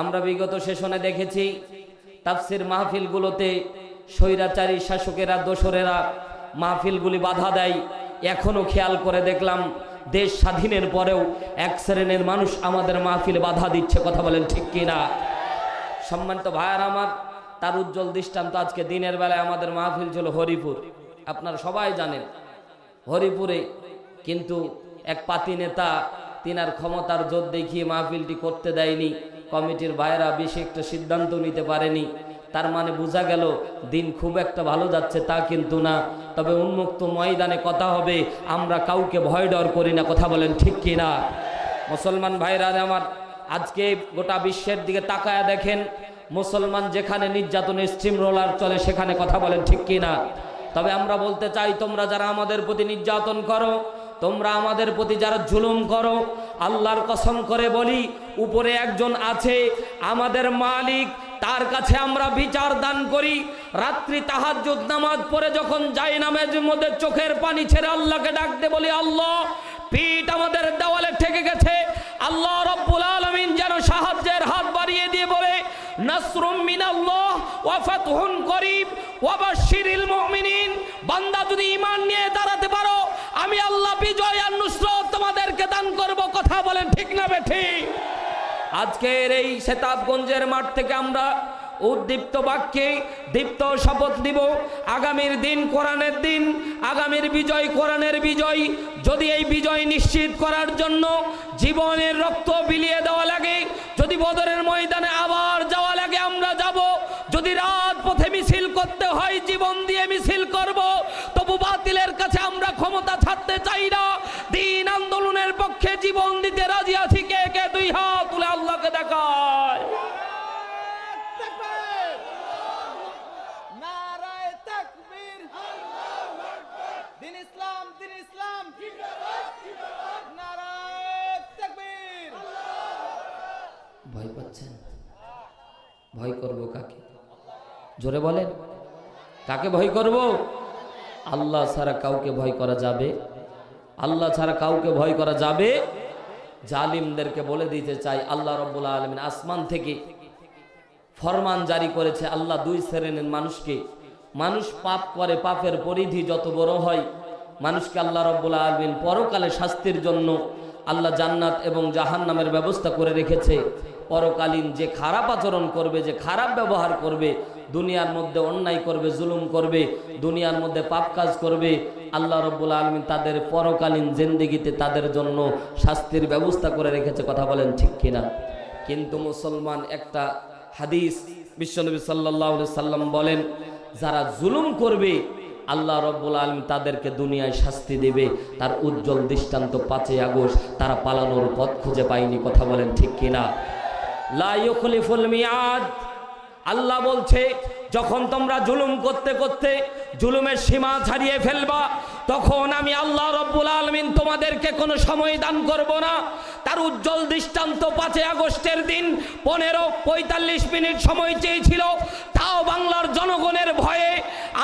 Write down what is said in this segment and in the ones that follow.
আমরা বিগত সেশনে দেখেছি, তাফসির মাহফিলগুলোতে স্বৈরাচারী শাসকেরা, দোসরেরা মাহফিলগুলি বাধা দেয়। এখনও খেয়াল করে দেখলাম, দেশ স্বাধীনের পরেও এক শ্রেণির মানুষ আমাদের মাহফিলে বাধা দিচ্ছে, কথা বলেন ঠিক কিনা? সম্মানিত ভাইয়ার আমার, তার উজ্জ্বল দৃষ্টান্ত আজকে দিনের বেলায় আমাদের মাহফিল ছিল হরিপুর। আপনারা সবাই জানেন, হরিপুরে কিন্তু এক পাতি নেতা, তিনার ক্ষমতার জোর দেখিয়ে মাহফিলটি করতে দেয়নি। কমিটির ভাইয়েরা বেশি একটা সিদ্ধান্ত নিতে পারেনি। তার মানে বোঝা গেল, দিন খুব একটা ভালো যাচ্ছে তা কিন্তু না। তবে উন্মুক্ত ময়দানে কথা হবে, আমরা কাউকে ভয় ডর করি না। কথা বলেন ঠিক কি না মুসলমান ভাইরা আমার আজকে গোটা বিশ্বের দিকে তাকায়া দেখেন, মুসলমান যেখানে নির্যাতনের স্টিম রোলার চলে সেখানে কথা বলেন ঠিক কি না তবে আমরা বলতে চাই, তোমরা যারা আমাদের প্রতি নির্যাতন করো, তোমরা আমাদের প্রতি যারা জুলুম করো আল্লাহর কসম করে বলি, উপরে একজন আছে, আমাদের মালিক, তার কাছে আমরা বিচার দান করি। রাত্রি তাহাজ্জুদ নামাজ পড়ে যখন যাই নামের মধ্যে চোখের পানি ছেড়ে আল্লাহকে ডাকতে বলি, আল্লাহ, পিঠ আমাদের দেওয়ালে ঠেকে গেছে। আল্লাহ রব্বুল আলামিন যেন সাহায্যের হাত বাড়িয়ে দিয়ে বলে বান্দা যদি ঈমান নিয়ে দাঁড়াতে পারো, আমি আল্লাহ বিজয় আর নুসরত তোমাদেরকে দান করব, কথা বলেন ঠিক না বেঠিক আজকের এই সেতাবগঞ্জের মাঠ থেকে আমরা উদ্দীপ্ত বাক্যে দীপ্ত শপথ দিব আগামীর দিন কোরআনের দিন, আগামীর বিজয় কোরআনের বিজয়। যদি এই বিজয় নিশ্চিত করার জন্য জীবনের রক্ত বিলিয়ে দেওয়া লাগে, যদি বদরের ময়দানে আবার যাওয়া লাগে, আমরা যাব। যদি রাত পথে মিছিল করতে হয়, জীবন দিয়ে মিছিল করব, তবু বাতিলের কাছে আমরা ক্ষমতা ছাড়তে চাই না দিন আন্দোলনের পক্ষে জীবন দিতে রাজি আছি কে কে দুই হাত তুলে আল্লাহকে দেখায় নারায় তাকবীর দিন ইসলাম দিন ইসলাম নারায় তাকবীর ভয় পাচ্ছেন ভয় করব কাকে? জোরে বলেন। কাকে ভয় করব? আল্লাহ ছাড়া কাউকে ভয় করা যাবে? আল্লাহ ছাড়া কাউকে ভয় করা যাবে? জালিমদেরকে বলে দিতে চাই, আল্লাহ রব্বুল আলমিন আসমান থেকে ফরমান জারি করেছে। আল্লাহ দুই শ্রেণির মানুষকে, মানুষ পাপ করে, পাপের পরিধি যত বড় হয়, মানুষকে আল্লাহ রব্বুল আলমিন পরকালে শাস্তির জন্য আল্লাহ জান্নাত এবং জাহান্নামের ব্যবস্থা করে রেখেছে। পরকালীন যে খারাপ আচরণ করবে, যে খারাপ ব্যবহার করবে, দুনিয়ার মধ্যে অন্যায় করবে, জুলুম করবে, দুনিয়ার মধ্যে পাপ কাজ করবে, আল্লাহ রব্বুল আলমিন তাদের পরকালীন জেন্দিগিতে তাদের জন্য শাস্তির ব্যবস্থা করে রেখেছে, কথা বলেন ঠিক কিনা? কিন্তু মুসলমান একটা হাদিস বিশ্বনবী সাল্লাহ সাল্লাম বলেন, যারা জুলুম করবে, আল্লাহ রব্বুল আলম তাদেরকে দুনিয়ায় শাস্তি দেবে। তার উজ্জ্বল দৃষ্টান্ত পাঁচই আগস্ট, তারা পালানোর পথ খুঁজে পায়নি, কথা বলেন ঠিক কিনা? আল্লাহ বলছে, যখন তোমরা জুলুম করতে করতে জুলুমের সীমা ছাড়িয়ে ফেলবা, তখন আমি আল্লাহ রব্বুল আলমিন তোমাদেরকে কোনো সময় দান করব না। তার উজ্জ্বল দৃষ্টান্ত পাঁচই আগস্টের দিন পনেরো পঁয়তাল্লিশ মিনিট সময় চেয়েছিল। তাও বাংলার জনগণের ভয়ে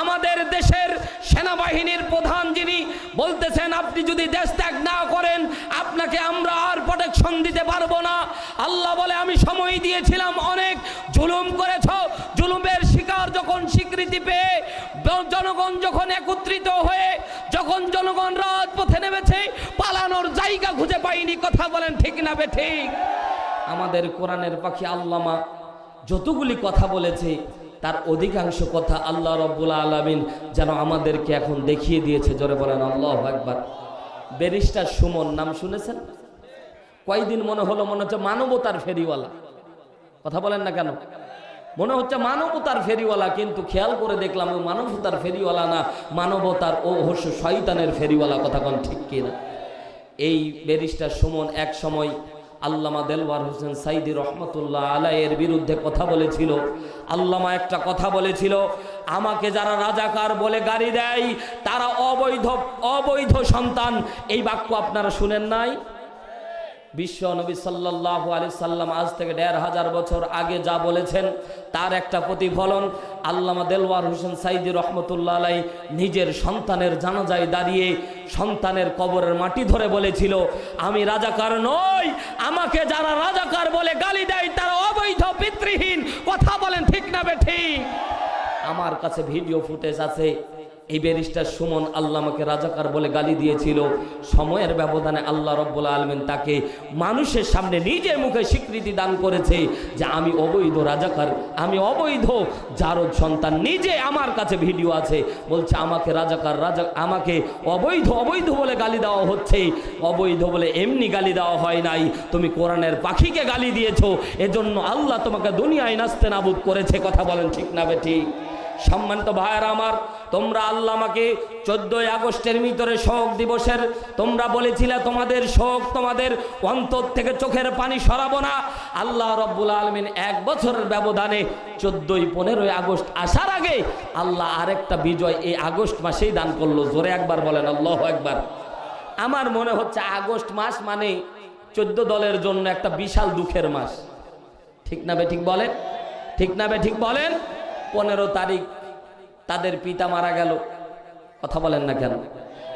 আমাদের দেশের সেনাবাহিনীর প্রধান যিনি বলতেছেন, আপনি যদি দেশ ত্যাগ না করেন, আপনাকে আমরা আর প্রোটেকশন দিতে পারব না। আল্লাহ বলে, আমি সময় দিয়েছিলাম, অনেক জুলুম করেছ। জুলুমের শিকার যখন স্বীকৃতি পেয়ে, জনগণ যখন একত্রিত হয়ে, যখন জনগণ রাজপথে নেমেছে, পালানোর জায়গা খুঁজে পাইনি, কথা বলেন ঠিক না বে ঠিক? আমাদের কোরআনের পাখি আল্লামা যতগুলি কথা বলেছে তার অধিকাংশ কথা আল্লাহ রব্বুল আলমিন যেন আমাদেরকে এখন দেখিয়ে দিয়েছে। জোরে বলেন, আল্লাহ একবার ব্যারিস্টার সুমন, নাম শুনেছেন? কয়দিন মনে হলো, মনে হচ্ছে মানবতার ফেরিওয়ালা। কথা বলেন না কেন? মনে হচ্ছে মানবতার ফেরিওয়ালা, কিন্তু খেয়াল করে দেখলাম ও মানবতার ফেরিওয়ালা না, মানবতার ও হস্য শয়তানের ফেরিওয়ালা। কথা কোন ঠিক কিনা? এই ব্যারিস্টার সুমন এক সময় আল্লামা দেলওয়ার হোসেন সাইদি রহমতুল্লাহ আলাইয়ের বিরুদ্ধে কথা বলেছিল। আল্লামা একটা কথা বলেছিল, আমাকে যারা রাজাকার বলে গাড়ি দেয়, তারা অবৈধ অবৈধ সন্তান। এই বাক্য আপনারা শুনেন নাই? বিশ্ব নবী সাল্লাহ আলি সাল্লাম আজ থেকে দেড় হাজার বছর আগে যা বলেছেন, তার একটা প্রতিফলন। আল্লামা দেলওয়ার হোসেন সাইদি রহমতুল্লাহ আলাই নিজের সন্তানের জানাজায় দাঁড়িয়ে সন্তানের কবরের মাটি ধরে বলেছিল, আমি রাজাকার নই, আমাকে যারা রাজাকার বলে গালি দেয়, তারা অবৈধ, পিতৃহীন, কথা বলেন ঠিক না বে ঠিক? আমার কাছে ভিডিও ফুটেজ আছে। এই ব্যারিস্টার সুমন আল্লাহ আমাকে রাজাকার বলে গালি দিয়েছিল। সময়ের ব্যবধানে আল্লাহ রব্বুল আলমিন তাকে মানুষের সামনে নিজের মুখে স্বীকৃতি দান করেছে যে আমি অবৈধ রাজাকার, আমি অবৈধ জারদ সন্তান নিজে আমার কাছে ভিডিও আছে। বলছে, আমাকে রাজাকার, রাজা, আমাকে অবৈধ অবৈধ বলে গালি দেওয়া হচ্ছে। অবৈধ বলে এমনি গালি দেওয়া হয় নাই। তুমি কোরআনের পাখিকে গালি দিয়েছ। এজন্য আল্লাহ তোমাকে দুনিয়ায় নাস্তে নাবুদ করেছে। কথা বলেন ঠিক না বে ঠিক? সম্মানিত ভাইয়েরা আমার তোমরা আল্লাহ আমাকে চোদ্দই আগস্টের ভিতরে শোক দিবসের, তোমরা বলেছিলে তোমাদের শোক তোমাদের অন্তর থেকে চোখের পানি সরাবো না। আল্লাহ রব্বুল আলমিন এক বছরের ব্যবধানে চোদ্দই পনেরোই আগস্ট আসার আগে আল্লাহ আরেকটা বিজয় এই আগস্ট মাসেই দান করল। জোরে একবার বলেন, আল্লাহ একবার আমার মনে হচ্ছে আগস্ট মাস মানে চোদ্দ দলের জন্য একটা বিশাল দুঃখের মাস। ঠিক না বে ঠিক বলেন? ঠিক না বে ঠিক বলেন? পনেরো তারিখ তাদের পিতা মারা গেল। কথা বলেন না কেন?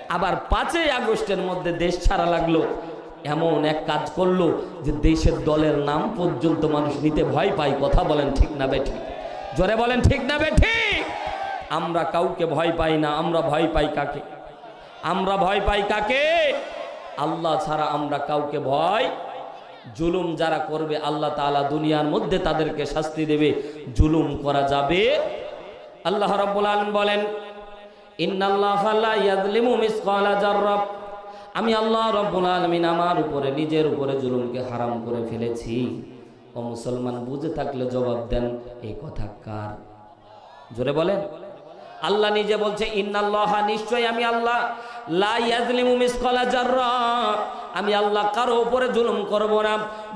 আবার পাঁচই আগস্টের মধ্যে দেশ ছাড়া লাগল। এমন এক কাজ করল যে দেশের দলের নাম পর্যন্ত মানুষ নিতে ভয় পায়। কথা বলেন ঠিক না বেঠি জোরে বলেন ঠিক না বেঠি আমরা কাউকে ভয় পাই না, আমরা ভয় পাই কাকে? আমরা ভয় পাই কাকে? আল্লাহ ছাড়া আমরা কাউকে ভয়, জুলুম যারা করবে, আল্লাহ তাআলা দুনিয়ার মধ্যে তাদেরকে শাস্তি দেবে। জুলুম করা যাবে আল্লাহ রাব্বুল আলামিন বলেন আমি আল্লাহ রাব্বুল আলামিন আমার উপরে, নিজের উপরে জুলুমকে হারাম করে ফেলেছি। ও মুসলমান, বুঝে থাকলে জবাব দেন এই কথা কার? জোরে বলেন। আল্লাহ নিজে বলছে, ইন্নাল্লাহ নিশ্চয় আমি আল্লাহ। লা ইয়াজলিমু মিসকালা জাররা আমি আল্লাহ কারও উপরে জুলুম করব না।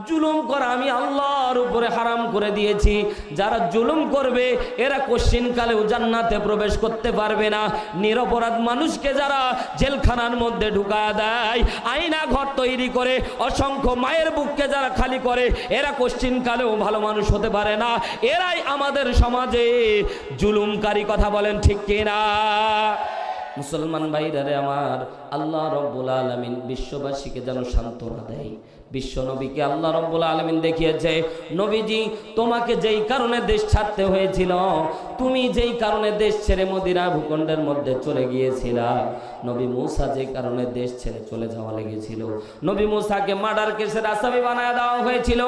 জুলুম করা আমি আল্লাহর উপরে হারাম করে দিয়েছি। যারা জুলুম করবে, এরা কোশ্চিনকালেও জান্নাতে প্রবেশ করতে পারবে না। নিরপরাধ মানুষকে যারা জেলখানার মধ্যে ঢুকা দেয়, আয়না ঘর তৈরি করে, অসংখ্য মায়ের বুককে যারা খালি করে, এরা কোশ্চিন কালেও ভালো মানুষ হতে পারে না। এরাই আমাদের সমাজে জুলুমকারী কথা বলেন ঠিক কিনা? মুসলমান ভাইরারে আমার, আল্লাহ রব্বুল আলমিন বিশ্ববাসীকে যেন সান্ত্বনা দেয়। বিশ্ব নবীকে আল্লাহ রব্বুল আলমিন দেখিয়েছে, নবীজি, তোমাকে যেই কারণে দেশ ছাড়তে হয়েছিল, তুমি যেই কারণে দেশ ছেড়ে মদিনা ভূখণ্ডের মধ্যে চলে গিয়েছিলা। নবী মূসা যে কারণে দেশ ছেড়ে চলে যাওয়া লেগেছিল। নবী মুসাকে মার্ডার কেসের আসামি বানায় দেওয়া হয়েছিল।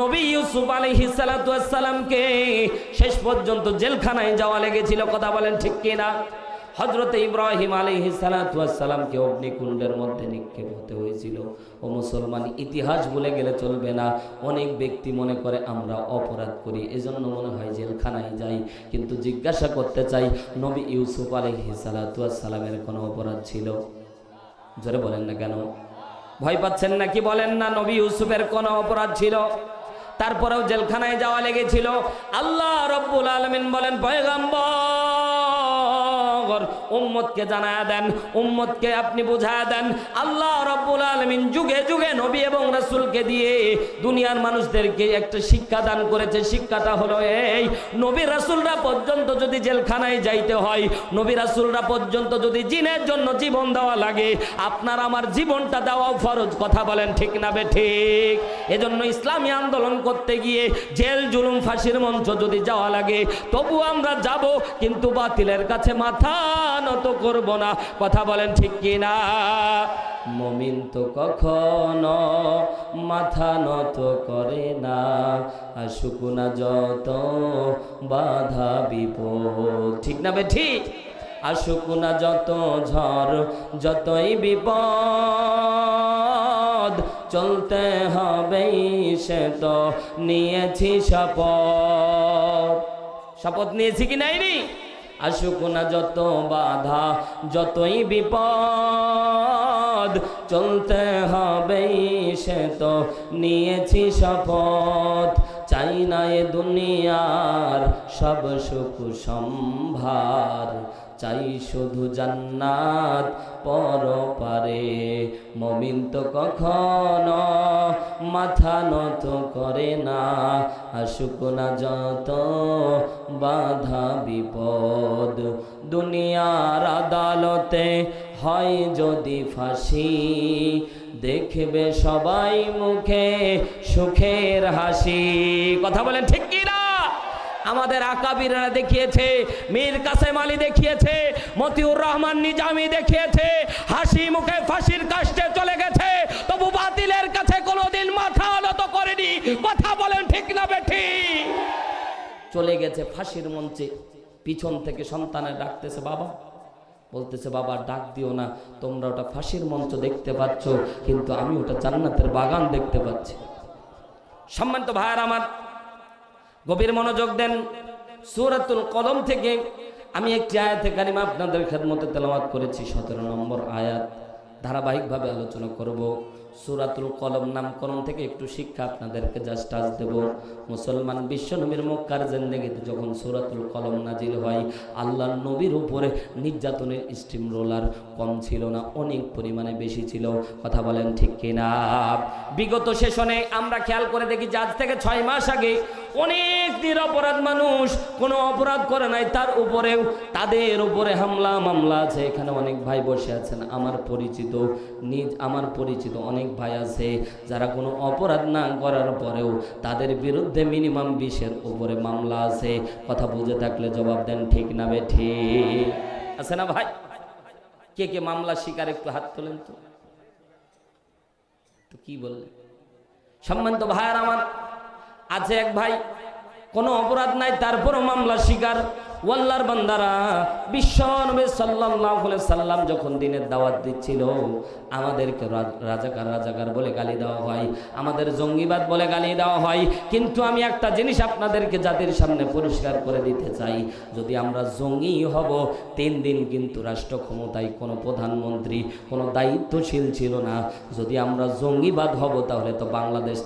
নবী ইউসুফ আলহিস সালামকে শেষ পর্যন্ত জেলখানায় যাওয়া লেগেছিল, কথা বলেন ঠিক কিনা? হজরত ইব্রাহিম আলী সালাতামকে অগ্নিকুণ্ডের মধ্যে নিক্ষেপ হতে হয়েছিল। ও মুসলমান, ইতিহাস ভুলে গেলে চলবে না। অনেক ব্যক্তি মনে করে আমরা অপরাধ করি, এজন্য মনে হয় জেলখানায় যাই। কিন্তু জিজ্ঞাসা করতে চাই, নবী ইউসুফ আলহি সালাতামের কোনো অপরাধ ছিল? জোরে বলেন না কেন? ভয় পাচ্ছেন নাকি? বলেন না, নবী ইউসুফের কোনো অপরাধ ছিল। তারপরেও জেলখানায় যাওয়া লেগেছিল। আল্লাহ রব্বুল আলমিন বলেন, পয়গাম্বর! উম্মতকে জানায় দেন, উম্মতকে আপনি বুঝায় দেন। আল্লাহ রব্বুল আলমিন যুগে যুগে নবী এবং রাসূলকে দিয়ে দুনিয়ার মানুষদেরকে একটা শিক্ষা দান করেছে। শিক্ষাটা হলো এই, নবী রাসূলরা পর্যন্ত যদি জেলখানায় যাইতে হয়, নবী রাসূলরা পর্যন্ত যদি জিনের জন্য জীবন দেওয়া লাগে, আপনার আমার জীবনটা দেওয়াও ফরজ। কথা বলেন ঠিক না বে ঠিক? এজন্য ইসলামী আন্দোলন করতে গিয়ে জেল, জুলুম, ফাঁসির মঞ্চ যদি যাওয়া লাগে, তবু আমরা যাব, কিন্তু বাতিলের কাছে মাথা নত করব না। কথা বলেন ঠিক কি না মমিন তো কখনো মাথা নত করে না আসুক না যত বাধা বিপদ। ঠিক না বে, ঠিক? আসুক না যত ঝড়, যতই বিপদ, চলতে হবে সে তো নিয়েছি শপথ। শপথ নিয়েছি কি নাইনি? আসুক না যত বাধা, যতই বিপদ, চলতে হবে সে তো নিয়েছি শপথ। চাই না এ দুনিয়ার সব সুখ সম্ভার। চাই শুধু জান্নাত পর পারে মমিন তো কখনো মাথা নত করে না। আসুক না যত বাধা বিপদ। দুনিয়ার আদালতে হয় যদি ফাঁসি। দেখবে সবাই মুখে সুখের হাসি। কথা বলেন ঠিক কি? আমাদের আকাবিরা দেখিয়েছে, মীর কাসেম আলী দেখিয়েছে, মতিউর রহমান নিজামি দেখিয়েছে, হাসি মুখে ফাঁসির কাষ্টে চলে গেছে, তবু বাতিলের কাছে কোনোদিন মাথা নত করেনি। কথা বলেন ঠিক না বেঠি। চলে গেছে ফাঁসির মঞ্চে, পিছন থেকে সন্তানের ডাকতেছে, বাবা। বলতেছে, বাবা, ডাক দিও না, তোমরা ওটা ফাঁসির মঞ্চ দেখতে পাচ্ছ, কিন্তু আমি ওটা জান্নাতের বাগান দেখতে পাচ্ছি। সম্মানিত ভাইয়ার আমার গভীর মনোযোগ দেন। সুরাতুল কলম থেকে আমি একটি আয়াতে কারিমা আপনাদের খেদমতে তেলামাত করেছি, সতেরো নম্বর আয়াত। ধারাবাহিকভাবে আলোচনা করব। সূরাতুল কলম নামকরণ থেকে একটু শিক্ষা আপনাদেরকে জাস্ট আজ দেব। মুসলমান বিশ্ব নবীর মক্কার জেন্দেগিতে যখন সূরাতুল কলম নাজিল হয়, আল্লাহর নবীর উপরে নির্যাতনের স্টিম রোলার কম ছিল না, অনেক পরিমাণে বেশি ছিল। কথা বলেন ঠিক কিনা? বিগত সেশনে আমরা খেয়াল করে দেখি আজ থেকে ছয় মাস আগে অনেক নিরপরাধ মানুষ কোনো অপরাধ করে নাই, তার উপরেও তাদের উপরে হামলা মামলা আছে। এখানে অনেক ভাই বসে আছেন, আমার পরিচিত, নিজ, আমার পরিচিত অনেক ভাই আছে, যারা কোনো অপরাধ না করার পরেও তাদের বিরুদ্ধে মিনিমাম বিশের উপরে মামলা আছে। কথা বুঝে থাকলে জবাব দেন, ঠিক না বে, ঠিক। আছে না ভাই? কে কে মামলা শিকার একটু হাত তোলেন তো কি বললেন? সম্মানিত ভাইয়ার আমার আছে এক ভাই, কোনো অপরাধ নাই, তারপরও মামলা শিকার। ওয়াল্লার বান্দারা, বিশ্ব নবী সাল্লাল্লাহু আলাইহি সাল্লাম যখন দিনের দাওয়াত দিচ্ছিল, আমাদেরকে রাজাকার রাজাকার বলে গালি দেওয়া হয়, আমাদের জঙ্গিবাদ বলে গালি দেওয়া হয়। কিন্তু আমি একটা জিনিস আপনাদেরকে জাতির সামনে পরিষ্কার করে দিতে চাই, যদি আমরা জঙ্গি হব, তিন দিন কিন্তু রাষ্ট্র ক্ষমতায় কোনো প্রধানমন্ত্রী, কোনো দায়িত্বশীল ছিল না। যদি আমরা জঙ্গিবাদ হব, তাহলে তো বাংলাদেশ